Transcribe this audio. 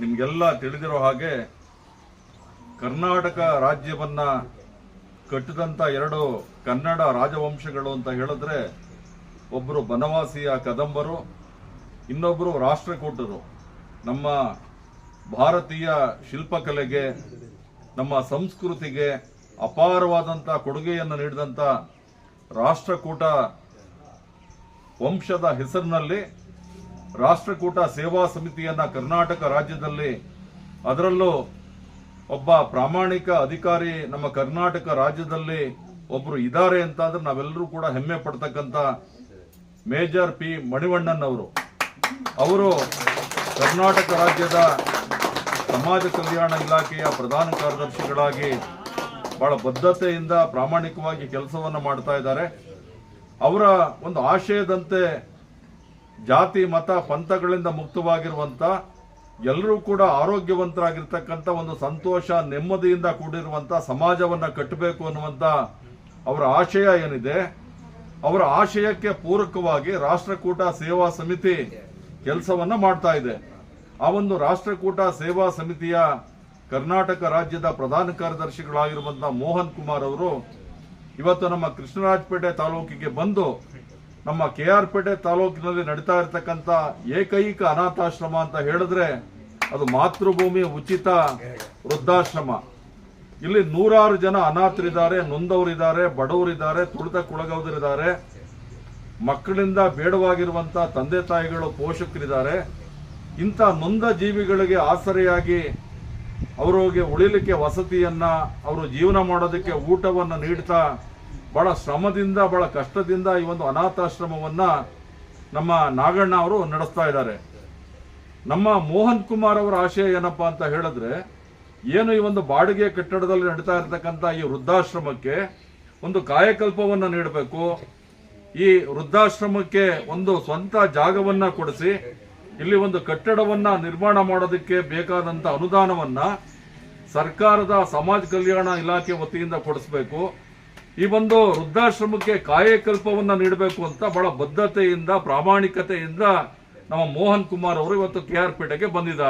ನಿಮ್ಗೆಲ್ಲ ತಿಳಿದಿರೋ ಹಾಗೆ ಕರ್ನಾಟಕ ರಾಜ್ಯವನ್ನ ಕಟ್ಟಿದಂಥ ಎರಡು ಕನ್ನಡ ರಾಜವಂಶಗಳು ಅಂತ ಹೇಳಿದ್ರೆ ಒಬ್ಬರು ಬನವಾಸಿಯ ಕದಂಬರು ಇನ್ನೊಬ್ಬರು ರಾಷ್ಟ್ರಕೂಟರು. ನಮ್ಮ ಭಾರತೀಯ ಶಿಲ್ಪಕಲೆಗೆ, ನಮ್ಮ ಸಂಸ್ಕೃತಿಗೆ ಅಪಾರವಾದಂಥ ಕೊಡುಗೆಯನ್ನು ನೀಡಿದಂಥ ರಾಷ್ಟ್ರಕೂಟ ವಂಶದ ಹೆಸರಿನಲ್ಲಿ ರಾಷ್ಟ್ರಕೂಟ ಸೇವಾ ಸಮಿತಿಯನ್ನ ಕರ್ನಾಟಕ ರಾಜ್ಯದಲ್ಲಿ ಅದರಲ್ಲೂ ಒಬ್ಬ ಪ್ರಾಮಾಣಿಕ ಅಧಿಕಾರಿ ನಮ್ಮ ಕರ್ನಾಟಕ ರಾಜ್ಯದಲ್ಲಿ ಒಬ್ಬರು ಇದ್ದಾರೆ ಅಂತ ಅಂದ್ರೆ ನಾವೆಲ್ಲರೂ ಕೂಡ ಹೆಮ್ಮೆ ಪಡ್ತಕ್ಕಂಥ ಮೇಜರ್ ಪಿ ಮಣಿವಣ್ಣನ್ ಅವರು ಅವರು ಕರ್ನಾಟಕ ರಾಜ್ಯದ ಸಮಾಜ ಕಲ್ಯಾಣ ಇಲಾಖೆಯ ಪ್ರಧಾನ ಕಾರ್ಯದರ್ಶಿಗಳಾಗಿ ಬಹಳ ಬದ್ಧತೆಯಿಂದ ಪ್ರಾಮಾಣಿಕವಾಗಿ ಕೆಲಸವನ್ನು ಮಾಡ್ತಾ ಇದ್ದಾರೆ. ಅವರ ಒಂದು ಆಶಯದಂತೆ ಜಾತಿ, ಮತ, ಪಂಥಗಳಿಂದ ಮುಕ್ತವಾಗಿರುವಂತ ಎಲ್ಲರೂ ಕೂಡ ಆರೋಗ್ಯವಂತರಾಗಿರ್ತಕ್ಕಂಥ ಒಂದು ಸಂತೋಷ, ನೆಮ್ಮದಿಯಿಂದ ಕೂಡಿರುವಂತ ಸಮಾಜವನ್ನ ಕಟ್ಟಬೇಕು ಅನ್ನುವಂತ ಅವರ ಆಶಯ ಏನಿದೆ, ಅವರ ಆಶಯಕ್ಕೆ ಪೂರಕವಾಗಿ ರಾಷ್ಟ್ರಕೂಟ ಸೇವಾ ಸಮಿತಿ ಕೆಲಸವನ್ನ ಮಾಡ್ತಾ ಇದೆ. ಆ ಒಂದು ರಾಷ್ಟ್ರಕೂಟ ಸೇವಾ ಸಮಿತಿಯ ಕರ್ನಾಟಕ ರಾಜ್ಯದ ಪ್ರಧಾನ ಕಾರ್ಯದರ್ಶಿಗಳಾಗಿರುವಂತಹ ಮೋಹನ್ ಕುಮಾರ್ ಅವರು ಇವತ್ತು ನಮ್ಮ ಕೃಷ್ಣರಾಜಪೇಟೆ ತಾಲೂಕಿಗೆ ಬಂದು ನಮ್ಮ ಕೆ ಆರ್ ಪೇಟೆ ತಾಲೂಕಿನಲ್ಲಿ ನಡೀತಾ ಇರತಕ್ಕಂತ ಏಕೈಕ ಅನಾಥಾಶ್ರಮ ಅಂತ ಹೇಳಿದ್ರೆ ಅದು ಮಾತೃಭೂಮಿ ಉಚಿತ ವೃದ್ಧಾಶ್ರಮ. ಇಲ್ಲಿ ನೂರಾರು ಜನ ಅನಾಥರಿದ್ದಾರೆ, ನೊಂದವರಿದ್ದಾರೆ, ಬಡವರಿದ್ದಾರೆ ತುಳಿತಕ್ಕೊಳಗವರಿದ್ದಾರೆ ಮಕ್ಕಳಿಂದ ಬೇಡವಾಗಿರುವಂತ ತಂದೆ ತಾಯಿಗಳು, ಪೋಷಕರಿದ್ದಾರೆ. ಇಂಥ ನೊಂದ ಜೀವಿಗಳಿಗೆ ಆಸರೆಯಾಗಿ ಅವರಿಗೆ ಉಳಿಲಿಕ್ಕೆ ವಸತಿಯನ್ನ, ಅವರು ಜೀವನ ಮಾಡೋದಕ್ಕೆ ಊಟವನ್ನು ನೀಡ್ತಾ ಬಹಳ ಶ್ರಮದಿಂದ, ಬಹಳ ಕಷ್ಟದಿಂದ ಈ ಒಂದು ಅನಾಥಾಶ್ರಮವನ್ನ ನಮ್ಮ ನಾಗಣ್ಣ ಅವರು ನಡೆಸ್ತಾ ಇದ್ದಾರೆ. ನಮ್ಮ ಮೋಹನ್ ಕುಮಾರ್ ಅವರ ಆಶಯ ಏನಪ್ಪಾ ಅಂತ ಹೇಳಿದ್ರೆ, ಏನು ಈ ಒಂದು ಬಾಡಿಗೆ ಕಟ್ಟಡದಲ್ಲಿ ನಡೀತಾ ಇರತಕ್ಕಂಥ ಈ ವೃದ್ಧಾಶ್ರಮಕ್ಕೆ ಒಂದು ಕಾಯಕಲ್ಪವನ್ನು ನೀಡಬೇಕು. ಈ ವೃದ್ಧಾಶ್ರಮಕ್ಕೆ ಒಂದು ಸ್ವಂತ ಜಾಗವನ್ನ ಕೊಡಿಸಿ, ಇಲ್ಲಿ ಒಂದು ಕಟ್ಟಡವನ್ನ ನಿರ್ಮಾಣ ಮಾಡೋದಕ್ಕೆ ಬೇಕಾದಂತ ಅನುದಾನವನ್ನ ಸರ್ಕಾರದ ಸಮಾಜ ಕಲ್ಯಾಣ ಇಲಾಖೆ ವತಿಯಿಂದ ಕೊಡಿಸಬೇಕು. ಈ ಒಂದು ವೃದ್ಧಾಶ್ರಮಕ್ಕೆ ಕಾಯಕಲ್ಪವನ್ನ ನೀಡಬೇಕು ಅಂತ ಬಹಳ ಬದ್ಧತೆಯಿಂದ ಪ್ರಾಮಾಣಿಕತೆಯಿಂದ ನಮ್ಮ ಮೋಹನ್ ಕುಮಾರ್ ಅವರು ಇವತ್ತು ಕೆ ಆರ್ ಪೇಟೆಗೆ ಬಂದಿದ್ದಾರೆ.